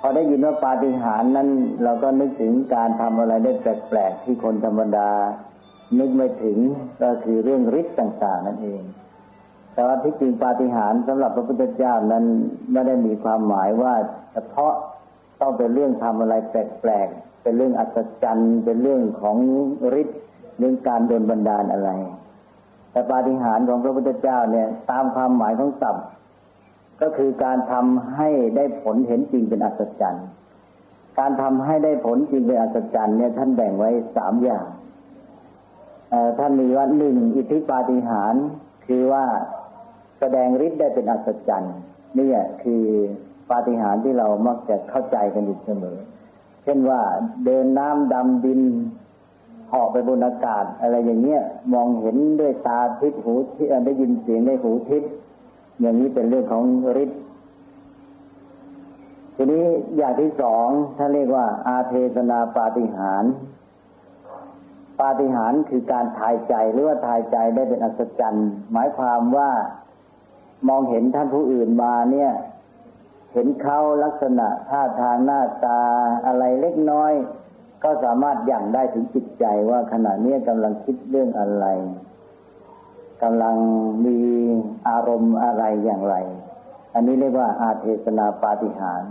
พอได้ยินว่าปาฏิหาริย์นั้น เราก็นึกถึงการทำอะไรได้แปลกๆที่คนธรรมดา นึกไม่ถึงก็คือเรื่องฤทธิ์ต่าง ๆ นั่นเอง แต่ว่าที่จริงปาฏิหาริย์สำหรับพระพุทธเจ้านั้นไม่ได้มีความหมายว่าเฉพาะต้องเป็นเรื่องทำอะไรแปลกๆเป็นเรื่องอัศจรรย์เป็นเรื่องของฤทธิ์เรื่องการโดนบันดาลอะไร แต่ปาฏิหาริย์ของพระพุทธเจ้าเนี่ย ตามความหมายของศัพท์ ก็คือการทำให้ได้ผลเห็นจริงเป็นอัศจรรย์ การทำให้ได้ผลจริงเป็นอัศจรรย์เนี่ยท่านแบ่งไว้สามอย่างท่านมีว่าหนึ่งอิทธิปาฏิหาริย์คือว่าแสดงฤทธิ์ได้เป็นอัศจรรย์นี่คือปาฏิหาริย์ที่เรามักจะเข้าใจกันอยู่เสมอ เช่นว่าเดินน้ำดำดินเหาะไปบนอากาศ อะไรอย่างเงี้ยมองเห็นด้วยตาทิพหูได้ยินเสียงได้หูทิพ อย่างนี้เป็นเรื่องของฤทธิ์ทีนี้อย่างที่สองท่านเรียกว่า อาเทศนาปาฏิหารปาฏิหารคือการทายใจหรือว่าทายใจได้เป็นอัศจรรย์ หมายความว่ามองเห็นท่านผู้อื่นมาเนี่ย เห็นเขาลักษณะท่าทางหน้าตาอะไรเล็กน้อย ก็สามารถยั่งได้ถึงจิตใจว่าขณะนี้กำลังคิดเรื่องอะไร กำลังมีอารมณ์อะไรอย่างไร อันนี้เรียกว่าอาเทศนาปาฏิหาร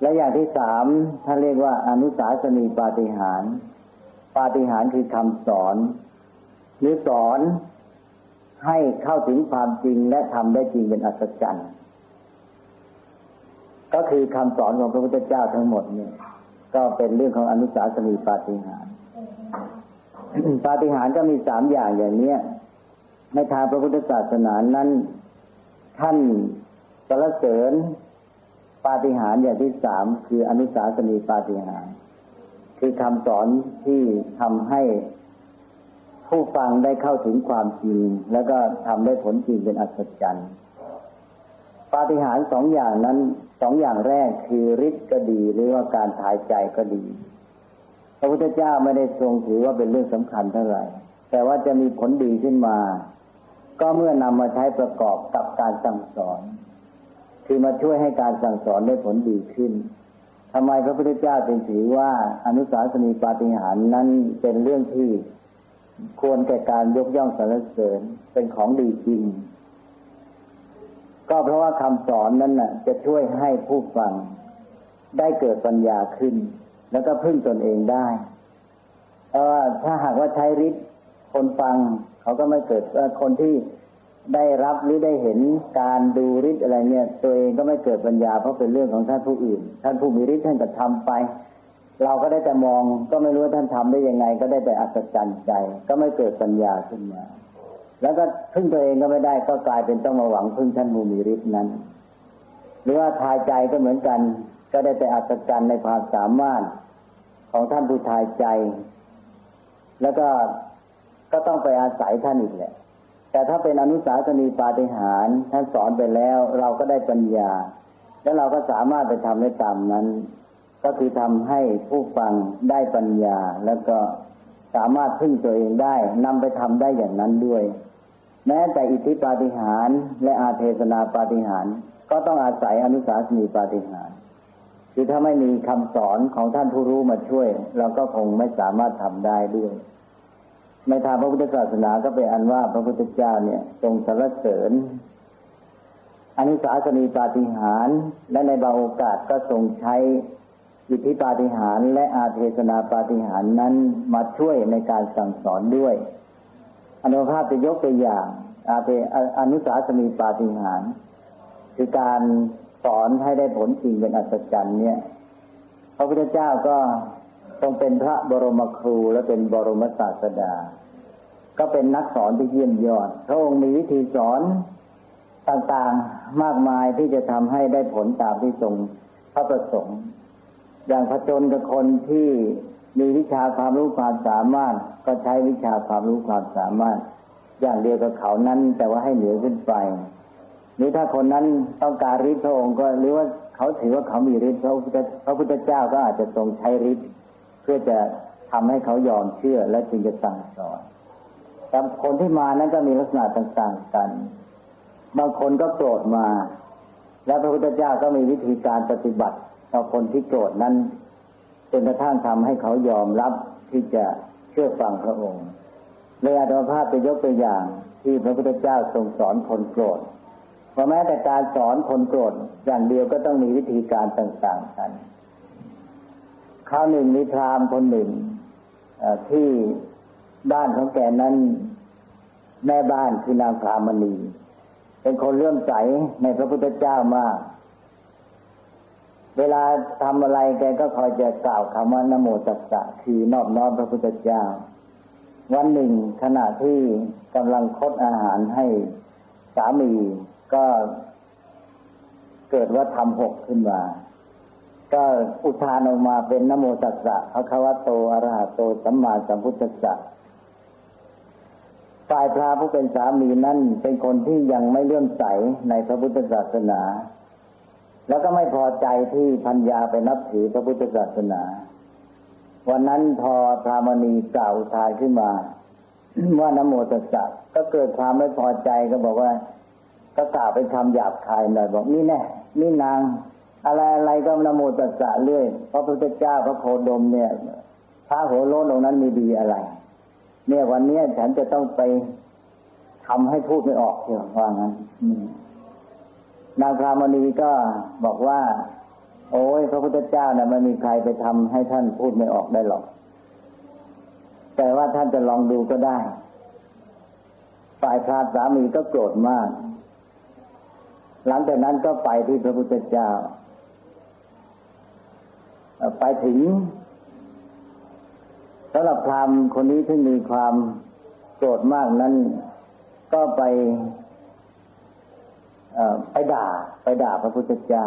และอย่างที่สามท่านเรียกว่าอนุสาสนีปาฏิหาร ปาฏิหารคือคำสอน หรือสอนให้เข้าถึงความจริงและทำได้จริงเป็นอัศจรรย์ก็คือคำสอนของพระพุทธเจ้าทั้งหมดเนี่ย ก็เป็นเรื่องของอนุสาสนีปาฏิหารปาฏิหารก็มีสามอย่างอย่างเนี้ย ในทางพระพุทธศาสนานั้น ท่านสรรเสริญปาฏิหาริย์อย่างที่สามคืออนุสาสนีปาฏิหาริย์คือคำสอนที่ทำให้ผู้ฟังได้เข้าถึงความจริง แล้วก็ทำได้ผลจริงเป็นอัศจรรย์ปาฏิหาริย์สองอย่างนั้นสองอย่างแรกคือฤทธิ์ก็ดีหรือว่าการทายใจก็ดี พระพุทธเจ้าไม่ได้ทรงถือว่าเป็นเรื่องสำคัญเท่าไหร่ แต่ว่าจะมีผลดีขึ้นมา ก็เมื่อนำมาใช้ประกอบกับการสั่งสอน คือมาช่วยให้การสั่งสอนได้ผลดีขึ้นทำไมพระพุทธเจ้าจึงถือว่าอนุสาสนีปาฏิหาริย์นั้นเป็นเรื่องที่ควรแก่การยกย่องสรรเสริญเป็นของดีจริง ก็เพราะว่าคำสอนนั้นน่ะ จะช่วยให้ผู้ฟังได้เกิดปัญญาขึ้น แล้วก็พึ่งตนเองได้เพราะว่าถ้าหากว่าใช้ฤทธิ์คนฟัง เขาก็ไม่เกิดคนที่ได้รับหรือได้เห็นการดูฤทธิ์อะไรเนี่ย ตัวเองก็ไม่เกิดปัญญาเพราะเป็นเรื่องของท่านผู้อื่น ท่านผู้มีฤทธิ์ท่านก็ทำไป เราก็ได้แต่มองก็ไม่รู้ว่าท่านทำได้ยังไง ก็ได้แต่อัศจรรย์ใจ ก็ไม่เกิดปัญญาขึ้นมา แล้วก็พึ่งตัวเองก็ไม่ได้ก็กลายเป็นต้องมาหวังพึ่งท่านผู้มีฤทธิ์นั้น หรือว่าทายใจก็เหมือนกัน ก็ได้แต่อัศจรรย์ในความสามารถของท่านผู้ทายใจ แล้วก็ ก็ต้องไปอาศัยท่านอีกแหละ แต่ถ้าเป็นอนุสาสนีปาฏิหาริย์ท่านสอนไปแล้ว เราก็ได้ปัญญา แล้วเราก็สามารถไปทำได้ตามนั้น ก็คือทำให้ผู้ฟังได้ปัญญา แล้วก็สามารถพึ่งตัวเองได้นำไปทำได้อย่างนั้นด้วย แม้แต่อิทธิปาฏิหาริย์และอาเทศนาปาฏิหาริย์ก็ต้องอาศัยอนุสาสนีปาฏิหาริย์คือถ้าไม่มีคำสอนของท่านผู้รู้มาช่วย เราก็คงไม่สามารถทำได้ด้วย ในทางพระพุทธศาสนาก็เป็นอันว่าพระพุทธเจ้าเนี่ยทรงสรรเสริญอันิสาสนีปาฏิหาร และในบางโอกาสก็ทรงใช้อิทธิปาฏิหารและอาเทศนาปาฏิหารนั้นมาช่วยในการสั่งสอนด้วย อนุภาพจะยกตัวอย่าง อาเทอนุสาสนีปาฏิหาร คือการสอนให้ได้ผลจริงเป็นอัศจรรย์เนี่ยพระพุทธเจ้าก็ทรงเป็นพระบรมครูและเป็นบรมศาสดา ก็เป็นนักสอนที่เยี่ยมยอด พระองค์มีวิธีสอนต่างๆมากมายที่จะทำให้ได้ผลตามที่ทรงพระประสงค์ อย่างพระจนกับคนที่มีวิชาความรู้ความสามารถ ก็ใช้วิชาความรู้ความสามารถ อย่างเดียวกับเขานั้น แต่ว่าให้เหนือขึ้นไป หรือถ้าคนนั้นต้องการฤทธิ์พระองค์ก็หรือว่าเขาถือว่าเขามีฤทธิ์พระพุทธเจ้าก็อาจจะทรงใช้ฤทธิ์เพื่อจะทำให้เขายอมเชื่อและจึงจะสั่งสอน แต่คนที่มานั้นก็มีลักษณะต่างๆกัน บางคนก็โกรธมา และพระพุทธเจ้าก็มีวิธีการปฏิบัติต่อคนที่โกรธนั้นจนกระทั่งทำให้เขายอมรับที่จะเชื่อฟังพระองค์เลยอาตมาภาพไปยกตัวอย่างที่พระพุทธเจ้าทรงสอนคนโกรธเพราะแม้แต่การสอนคนโกรธอย่างเดียวก็ต้องมีวิธีการต่าง ๆ กัน คราวหนึ่งมีพราหมณ์คนหนึ่งที่ บ้านของแกนั้นแม่บ้านคือนางพรามณี เป็นคนเลื่อมใสในพระพุทธเจ้ามาก เวลาทำอะไรแกก็คอยจะกล่าวคำว่านโมตัสสะคือนอบน้อมพระพุทธเจ้า วันหนึ่งขณะที่กำลังคดอาหารให้สามีก็เกิดว่าทำหกขึ้นมา ก็อุทานออกมาเป็นนโมตัสสะพระควโตอรหะโตสัมมาสัมพุทธัสสะ ฝ่ายพระผู้เป็นสามีนั้นเป็นคนที่ยังไม่เลื่อมใสในพระพุทธศาสนา แล้วก็ไม่พอใจที่พัญญาไปนับถือพระพุทธศาสนา วันนั้นพอพระมณีกล่าวทายขึ้นมาว่านโมตัสสะก็เกิดความไม่พอใจก็บอกว่า ก็กล่าวเป็นคำหยาบคายหน่อยบอกนี่แน่นี่นาง อะไรอะไรก็นโมตัสสะเรื่อยพระพุทธเจ้าพระโคดมเนี่ยพระโหโลนตรงนั้นมีดีอะไร เนี่ยวันนี้ฉันจะต้องไปทำให้พูดไม่ออกเชียวว่างั้นนางพรามณีก็บอกว่า โอ้ยพระพุทธเจ้านะ่ะไม่มีใครไปทำให้ท่านพูดไม่ออกได้หรอก แต่ว่าท่านจะลองดูก็ได้ ฝ่ายพราสามีก็โกรธมาก หลังจากนั้นก็ไปที่พระพุทธเจ้า ไปถึง สำหรับพราหมณ์คนนี้ที่มีความโกรธมากนั้น ก็ไปไปด่า ไปด่าพระพุทธเจ้า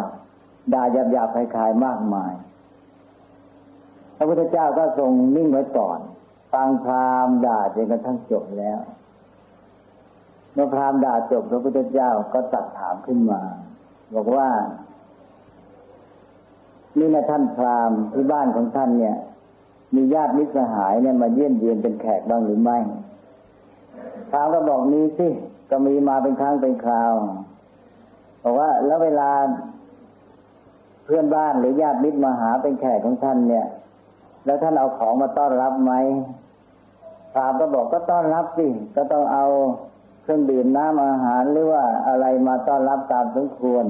ด่าหยาบหยาบคลายๆมากมาย พระพุทธเจ้าก็ทรงนิ่งไว้ก่อนฟังพราหมณ์ด่าจนกระทั่งจบแล้วเมื่อพราหมณ์ด่าจบพระพุทธเจ้าก็ตัดถามขึ้นมา บอกว่า นี่นะท่านพราหมณ์ที่บ้านของท่านเนี่ย มีญาติมิตรสหายเนี่ยมาเยี่ยมเยียนเป็นแขกบ้างหรือไม่พระก็บอกมีสิ ก็มีมาเป็นครั้งเป็นคราว บอกว่าแล้วเวลาเพื่อนบ้านหรือญาติมิตรมาหาเป็นแขกของท่านเนี่ย แล้วท่านเอาของมาต้อนรับไหมพระก็บอกก็ต้อนรับสิ ก็ต้องเอาเครื่องดื่มน้ำอาหารหรือว่าอะไรมาต้อนรับตามสมควร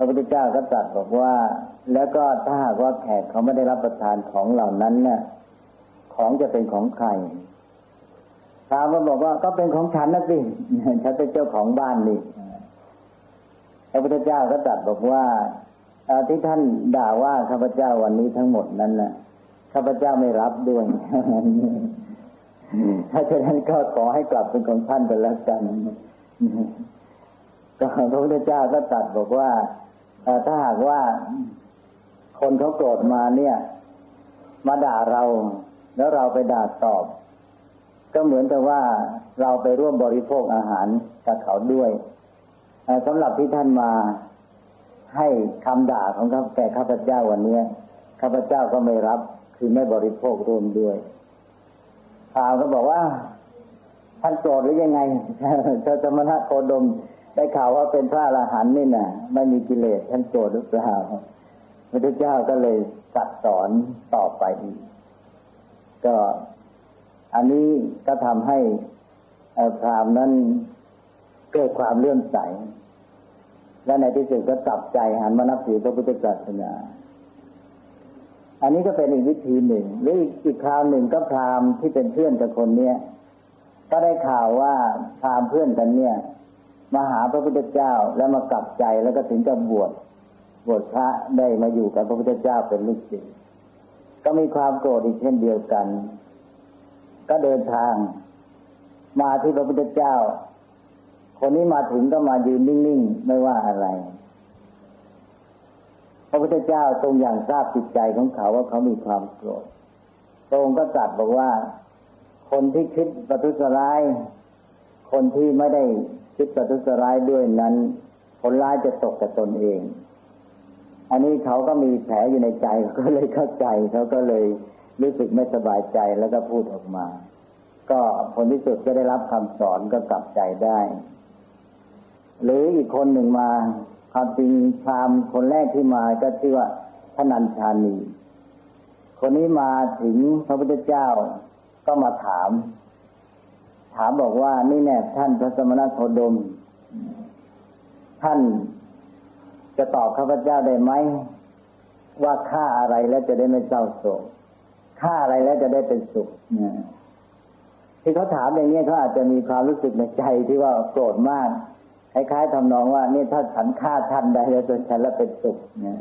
ระพุทธเจ้าก็ตรัสบอกว่า แล้วก็ถ้าหากว่าแขกเขาไม่ได้รับประทานของเหล่านั้นเนี่ยของจะเป็นของใครถามมาบอกว่าก็เป็นของฉันนะสิฉันเป็นเจ้าของบ้านนี่พระพุทธเจ้าก็ตรัสบอกว่าที่ท่านด่าว่าข้าพเจ้าวันนี้ทั้งหมดนั้นนะข้าพเจ้าไม่รับด้วยถ้าเช่นนั้นก็ขอให้กลับเป็นของท่านไปแล้วกันก็พระพุทธเจ้าก็ตรัสบอกว่า ถ้าหากว่าคนเขาโกรธมาเนี่ย มาด่าเราแล้วเราไปด่าตอบ ก็เหมือนกับว่าเราไปร่วมบริโภคอาหารกับเขาด้วยสำหรับที่ท่านมาให้คำด่าของเขาแก่ข้าพเจ้าวันนี้ข้าพเจ้าก็ไม่รับคือไม่บริโภคร่วมด้วยข่าวก็บอกว่าท่านโกรธหรือยังไงเธอสมณะโคดม ได้ข่าวว่าเป็นพระอรหันต์นี่นะไม่มีกิเลสท่านโกรธหรือเปล่าพระเจ้าก็เลยตัดสอนต่อไปอีกก็อันนี้ก็ทำให้พรามนั้นเกิดความเลื่อมใส และในที่สุดก็ตับใจหันมานับถือพระพุทธศาสนา อันนี้ก็เป็นอีกวิธีหนึ่ง หรืออีกคราวหนึ่งก็พรามที่เป็นเพื่อนกับคนเนี้ยก็ได้ข่าวว่าพรามเพื่อนกันเนี่ย มาหาพระพุทธเจ้าแล้วมากลับใจแล้วก็ถึงกับวชบวชพระได้มาอยู่กับพระพุทธเจ้าเป็นลูกศิษย์ก็มีความโกรธอีกเช่นเดียวกัน ก็เดินทาง มาที่พระพุทธเจ้า คนนี้มาถึงก็มายืนนิ่งๆไม่ว่าอะไร พระพุทธเจ้าทรงอย่างทราบจิตใจของเขาว่าเขามีความโกรธทรงก็ตรัสบอกว่า คนที่คิดประทุษร้าย คนที่ไม่ได้ คิดประทุษร้ายด้วยนั้นผลร้ายจะตกกับตนเอง อันนี้เขาก็มีแผลอยู่ในใจก็เลยเข้าใจเขาก็เลยรู้สึกไม่สบายใจแล้วก็พูดออกมา ก็ผลที่สุดก็ได้รับคำสอนก็กลับใจได้ หรืออีกคนหนึ่งมาความจริงพรามคนแรกที่มาก็ชื่อว่าทนัญชานีคนนี้มาถึงพระพุทธเจ้าก็มาถาม ถามบอกว่านี่แน่ท่านพระสมณโคดม ท่านจะตอบข้าพเจ้าได้ไหมว่าฆ่าอะไรแล้วจะได้ไม่เศร้าโศกฆ่าอะไรแล้วจะได้เป็นสุขที่เขาถามอย่างนี้เขาอาจจะมีความรู้สึกในใจที่ว่าโกรธมากคล้ายๆทำนองว่า นี่ถ้าฉันฆ่าท่านได้แล้วจนฉันแล้วเป็นสุขเนี่ย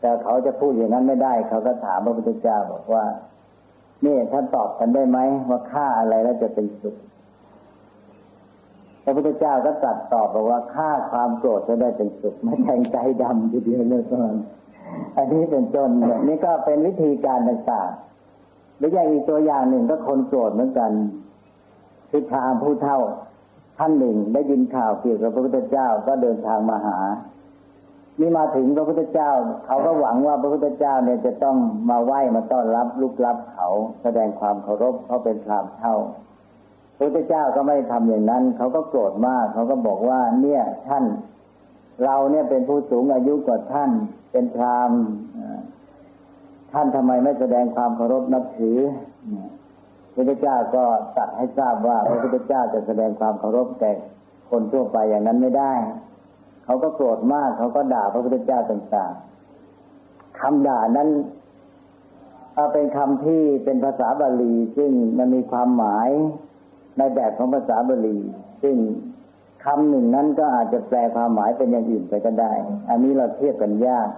แต่เขาจะพูดอย่างนั้นไม่ได้ เขาก็ถามพระพุทธเจ้าบอกว่านี่ท่านตอบกันได้ไหมว่าฆ่าอะไรแล้วจะเป็นสุข พระพุทธเจ้าก็ตรัสตอบบอกว่าฆ่าความโกรธจะได้เป็นสุขไม่แทงใจดำทีเดียวเลยตอนอันนี้เป็นต้นนี่ก็เป็นวิธีการต่างๆหรืออย่างอีกตัวอย่างหนึ่งก็คนโกรธเหมือนกันคือพราหมณ์ผู้เท่าท่านหนึ่งได้ยินข่าวเกี่ยวกับพระพุทธเจ้าก็เดินทางมาหานี่มาถึงพระพุทธเจ้า เขาก็หวังว่าพระพุทธเจ้าเนี่ยจะต้องมาไหว้มาต้อนรับลุกรับเขาแสดงความเคารพเขาเป็นพราหมณ์เท่า พระพุทธเจ้าก็ไม่ทำอย่างนั้น เขาก็โกรธมาก เขาก็บอกว่า เนี่ยท่าน เราเนี่ยเป็นผู้สูงอายุกว่าท่าน เป็นพราหมณ์ท่านทำไมไม่แสดงความเคารพนับถือพระพุทธเจ้าก็ตัดให้ทราบว่าพระพุทธเจ้าจะแสดงความเคารพแก่คนทั่วไปอย่างนั้นไม่ได้ เขาก็โกรธมาก เขาก็ด่าพระพุทธเจ้าต่างๆคำด่านั้นเป็นคำที่เป็นภาษาบาลีซึ่งมันมีความหมาย ในแบบของภาษาบาลี ซึ่งคำหนึ่งนั้นก็อาจจะแปลความหมายเป็นอย่างอื่นไปก็ได้ อันนี้เราเทียบกันยาก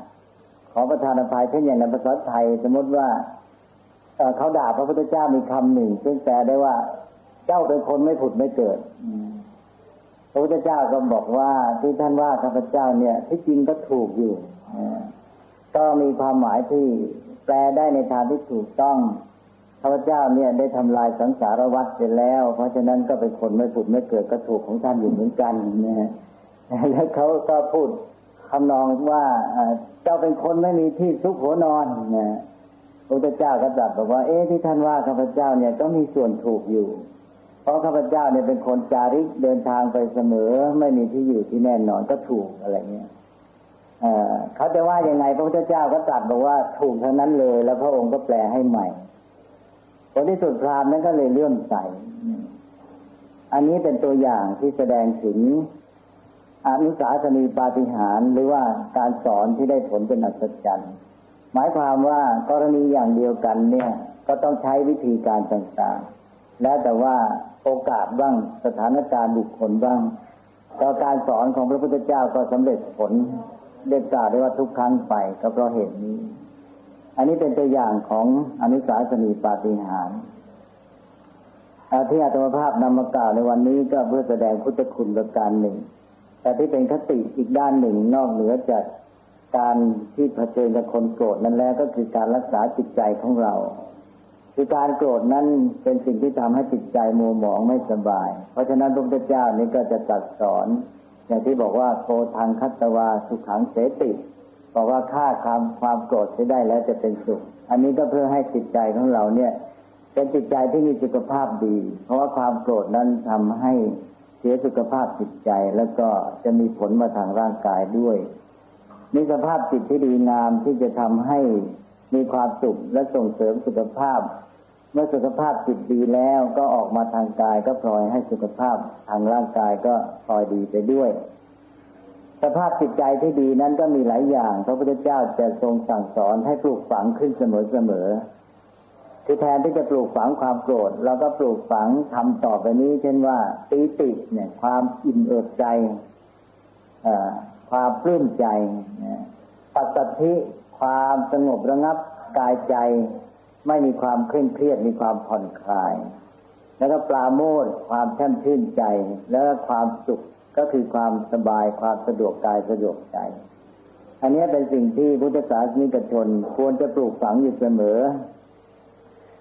ขอประทานอภัยเช่นอย่างในภาษาไทย สมมติว่าเขาด่าพระพุทธเจ้ามีคำหนึ่ง ซึ่งแปลได้ว่า เจ้าเป็นคนไม่ผุดไม่เกิดพระพุทธเจ้าก็บอกว่าที่ท่านว่าข้าพเจ้าเนี่ย ที่จริงก็ถูกอยู่ก็มีความหมายที่แปลได้ในทางที่ถูกต้อง ข้าพเจ้าเนี่ยได้ทำลายสังสารวัฏไปแล้ว เพราะฉะนั้นก็เป็นคนไม่ผุดไม่เกิดก็ถูกของท่านอยู่เหมือนกันนะแล้วเขาก็พูดคำนองว่าเจ้าเป็นคนไม่มีที่ซุกหัวนอนนะพระเจ้าก็ตรัสบอกว่า เอ๊ะที่ท่านว่าข้าพเจ้าเนี่ยก็มีส่วนถูกอยู่ เพราะข้าพเจ้าเนี่ยเป็นคนจาริกเดินทางไปเสมอ ไม่มีที่อยู่ที่แน่นอนก็ถูกอะไรเงี้ยเขาจะว่ายังไงพระพุทธเจ้าก็ตรัสบอกว่าถูกเท่านั้นเลย แล้วพระองค์ก็แปลให้ใหม่ ผลที่สุดพรามนั้นก็เลยเลื่อมใส อันนี้เป็นตัวอย่างที่แสดงถึงอนุสาสนีปาฏิหาริย์หรือว่าการสอนที่ได้ผลเป็นอัศจรรย์ หมายความว่ากรณีอย่างเดียวกันเนี่ย ก็ต้องใช้วิธีการต่างๆ แล้วแต่ว่าโอกาสบ้างสถานการณ์บุคคลบ้างก็การสอนของพระพุทธเจ้าก็สำเร็จผลเด็ดกาได้ว่าทุกครั้งไปก็เพราะเหตุนี้ อันนี้เป็นตัวอย่างของอนุสาสนีปาฏิหาริย์ที่อาตมาภาพนำมากล่าวในวันนี้ก็เพื่อแสดงพุทธคุณประการหนึ่ง แต่ที่เป็นคติอีกด้านหนึ่งนอกเหนือจากการที่เผชิญกับคนโกรธนั้นแล้วก็คือการรักษาจิตใจของเรา คือการโกรธนั้นเป็นสิ่งที่ทำให้จิตใจมัวหมองไม่สบาย เพราะฉะนั้นพระพุทธเจ้านี้ก็จะตรัสสอน อย่างที่บอกว่าโกทางคัตวาสุขังเสติ บอกว่าฆ่าความความโกรธได้แล้วจะเป็นสุข อันนี้ก็เพื่อให้จิตใจของเราเนี่ย เป็นจิตใจที่มีสุขภาพดี เพราะว่าความโกรธนั้นทำให้เสียสุขภาพจิตใจแล้วก็จะมีผลมาทางร่างกายด้วยมีสภาพจิตที่ดีงามที่จะทำให้มีความสุขและส่งเสริมสุขภาพ เมื่อสุขภาพจิตดีแล้วก็ออกมาทางกายก็พลอยให้สุขภาพทางร่างกายก็พลอยดีไปด้วย สภาพจิตใจที่ดีนั้นก็มีหลายอย่าง พระพุทธเจ้าจะทรงสั่งสอนให้ปลูกฝังขึ้นเสมอๆคือแทนที่จะปลูกฝังความโกรธเราก็ปลูกฝังทำต่อไปนี้ เช่นว่าตีติเนี่ย ความอิ่มเอิบใจความปลื้มใจปัสสธิความสงบระงับกายใจ ไม่มีความเคร่งเครียดมีความผ่อนคลาย แล้วก็ปราโมทความแช่มชื่นใจ แล้วก็ความสุข ก็คือความสบายความสะดวกกายสะดวกใจ อันนี้เป็นสิ่งที่พุทธศาสนิกชนควรจะปลูกฝังอยู่เสมอ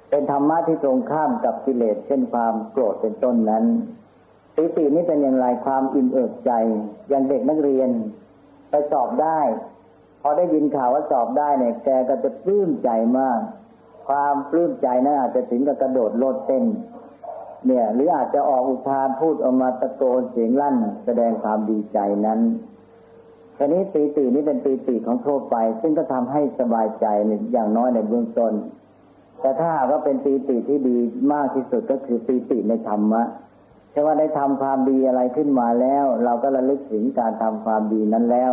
เป็นธรรมะที่ตรงข้ามกับกิเลสเช่นความโกรธเป็นต้นนั้นปิตินี้เป็นอย่างไรความอิ่มเอิบใจ อย่างเด็กนักเรียนไปสอบได้ พอได้ยินข่าวว่าสอบได้เนี่ยแกก็จะปลื้มใจมาก ความปลื้มใจนั้นอาจจะถึงกับกระโดดโลดเต้น เนี่ย หรืออาจจะออกอุทานพูดออกมาตะโกนเสียงลั่น แสดงความดีใจนั้นทีนี้ปีตินี้เป็นปีติของทั่วไป ซึ่งก็ทำให้สบายใจอย่างน้อยในเบื้องต้น แต่ถ้ากว่าเป็นปีติที่ดีมากที่สุดก็คือปีติในธรรมะใช่ว่าได้ทำความดีอะไรขึ้นมาแล้ว เราก็ระลึกถึงการทำความดีนั้นแล้ว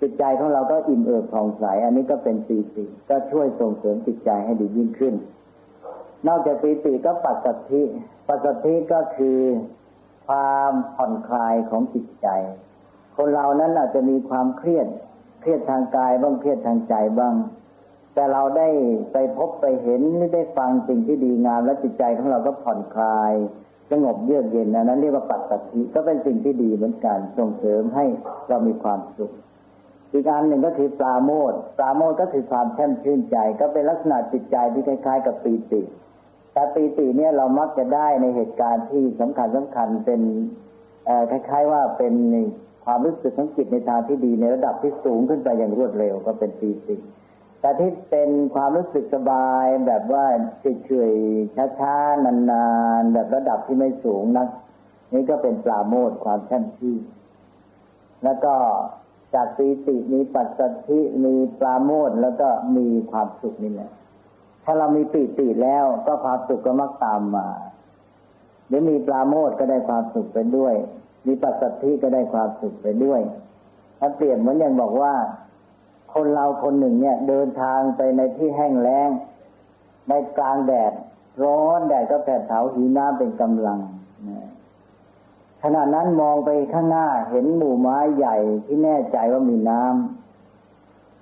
จิตใจของเราก็อิ่มเอิบผ่องใส อันนี้ก็เป็นปีติก็ช่วยส่งเสริมจิตใจให้ดียิ่งขึ้น นอกจากปีติก็ปัสสัทธิปัสสัทธิก็คือความผ่อนคลายของจิตใจ คนเรานั้นอาจจะมีความเครียด เครียดทางกายบ้างเครียดทางใจบ้าง แต่เราได้ไปพบไปเห็นหรือได้ฟังสิ่งที่ดีงาม และจิตใจของเราก็ผ่อนคลายสงบเยือกเย็นนนั้นเรียกว่าปัสสัทธิก็เป็นสิ่งที่ดีเหมือนกันส่งเสริมให้เรามีความสุขอีกอันหนึ่งก็คือปราโมทปราโมทก็คือความแช่มชื่นใจ ก็เป็นลักษณะจิตใจที่คล้าย ๆ กับปีติ ต่ปีติเนี่ยเรามักจะได้ในเหตุการณ์ที่สำคัญสำคัญเป็นคล้ายๆว่าเป็นความรู้สึกของจิตในทางที่ดีในระดับที่สูงขึ้นไปอย่างรวดเร็วก็เป็นปีติแต่ที่เป็นความรู้สึกสบายแบบว่าเฉยๆช้าๆนานๆแบบระดับที่ไม่สูงนักนี่ก็เป็นปราโมทความแช่มชื่นแล้วก็จากปีติมีปัสสัทธิมีปราโมทแล้วก็มีความสุขนี่แหละ ถ้าเรามีปีติแล้วก็ความสุขก็มักตามมาหรือมีปราโมทก็ได้ความสุขไปด้วย มีปัสสัทธิก็ได้ความสุขไปด้วย ถ้าเปลี่ยนเหมือนอย่างบอกว่า คนเราคนหนึ่งเนี่ย เดินทางไปในที่แห้งแล้งในกลางแดด ร้อนแดดก็แผดเผาหิวน้ำเป็นกำลังขณะนั้นมองไปข้างหน้าเห็นหมู่ไม้ใหญ่ที่แน่ใจว่ามีน้ำ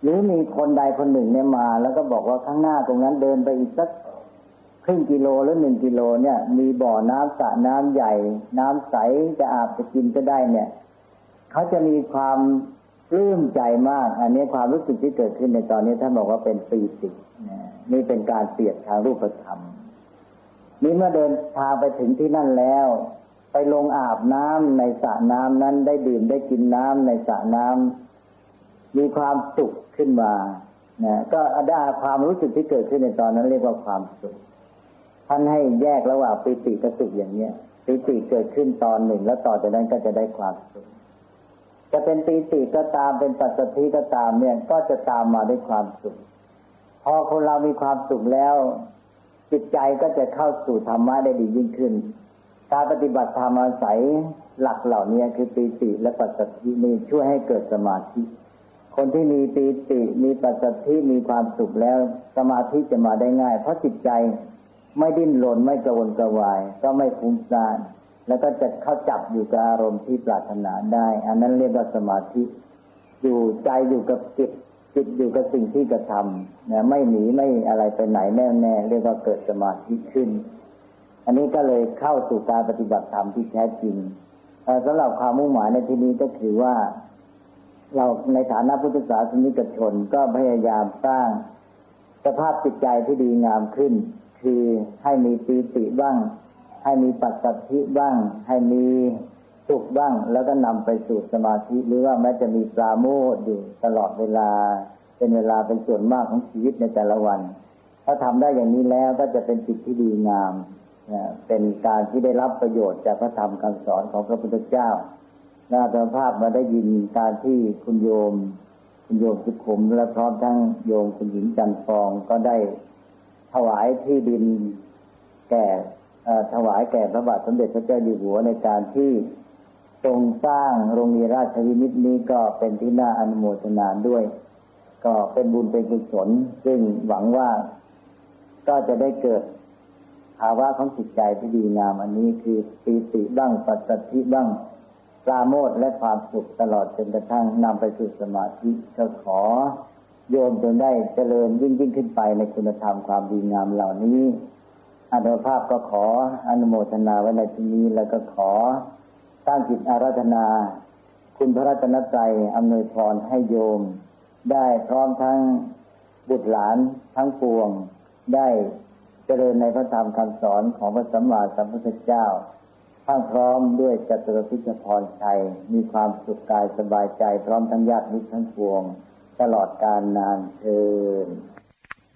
หรือมีคนใดคนหนึ่งเนี่ยมา แล้วก็บอกว่าข้างหน้าตรงนั้นเดินไปอีกสักครึ่งกิโลหรือหนึ่งกิโลเนี่ย มีบ่อน้ำสระน้ำใหญ่ น้ำใสจะอาบจะกินก็ได้เนี่ยเขาจะมีความปลื้มใจมาก อันนี้ความรู้สึกที่เกิดขึ้นในตอนนี้ท่านบอกว่าเป็นปีตินี่เป็นการเสียนทางรูปธรรมนี่เมื่อเดินทางไปถึงที่นั่นแล้ว ไปลงอาบน้ำในสระน้ำนั้นได้ดื่มได้กินน้ำในสระน้ำ มีความสุขขึ้นมานะก็ได้ความรู้สึกที่เกิดขึ้นในตอนนั้นเรียกว่าความสุข ท่านให้แยกระหว่างปิติกับสุขอย่างเนี้ยปิติเกิดขึ้นตอนหนึ่ง แล้วต่อจากนั้นก็จะได้ความสุขจะเป็นปิติก็ตามเป็นปัสสธิก็ตามเนี่ยก็จะตามมาด้วยความสุข พอคนเรามีความสุขแล้ว จิตใจก็จะเข้าสู่ธรรมะได้ดียิ่งขึ้น การปฏิบัติธรรมอาศัยหลักเหล่านี้คือปิติและปัสสธินี้ช่วยให้เกิดสมาธิ คนที่มีปีติมีปัสสธิมีความสุขแล้ว สมาธิจะมาได้ง่าย เพราะจิตใจไม่ดิ้นรนไม่กระวนกระวาย ก็ไม่ฟุ้งซ่านแล้วก็จะเข้าจับอยู่กับอารมณ์ที่ปรารถนาได้ อันนั้นเรียกว่าสมาธิ อยู่ใจอยู่กับจิตจิตอยู่กับสิ่งที่กระทำนะไม่หนีไม่อะไรไปไหนแน่แน่เรียกว่าเกิดสมาธิขึ้น อันนี้ก็เลยเข้าสู่การปฏิบัติธรรมที่แท้จริงสำหรับความมุ่งหมายในที่นี้ก็คือว่า เราในฐานะพุทธศาสนิกชนก็พยายามสร้างสภาพจิตใจที่ดีงามขึ้น คือให้มีปีติบ้าง ให้มีปัสสัทธิบ้าง ให้มีสุขบ้าง แล้วก็นำไปสู่สมาธิ หรือว่าแม้จะมีปราโมทอยู่ตลอดเวลา เป็นเวลาเป็นส่วนมากของชีวิตในแต่ละวัน ถ้าทำได้อย่างนี้แล้วก็จะเป็นจิตที่ดีงามเป็นการที่ได้รับประโยชน์จากพระธรรมคำสอนของพระพุทธเจ้า นาตภาพมาได้ยินการที่คุณโยม คุณโยมสุขุมและพร้อมทั้งโยมคุณหญิงจันฟองก็ได้ถวายที่ดินแก่ถวายแก่พระบาทสมเด็จพระเจ้าอยู่หัวในการที่ทรงสร้างโรงเรียนราชวินิตนี้ก็เป็นที่น่าอนุโมทนาด้วย ก็เป็นบุญเป็นกุศลซึ่งหวังว่าก็จะได้เกิดภาวะของจิตใจที่ดีงามอันนี้คือปีติบ้างปัสสติบ้าง ปราโมทและความสุขตลอดจนกระทั่งนำไปสู่สมาธิก็ขอโยมจนได้เจริญยิ่งยิ่งขึ้นไปในคุณธรรมความดีงามเหล่านี้อานุภาพก็ขออนุโมทนาไว้ในที่นี้แล้วก็ขอตั้งจิตอาราธนา คุณพระรัตนตรัยอำนวยพรให้โยม ได้พร้อมทั้งบุตรหลานทั้งปวง ได้เจริญในพระธรรมคำสอนของพระสัมมาสัมพุทธเจ้า ข้างพร้อมด้วยจตุรพิจพรชัย มีความสุขกายสบายใจพร้อมทั้งญาติมิตรทั้งปวง ตลอดการนานเทิน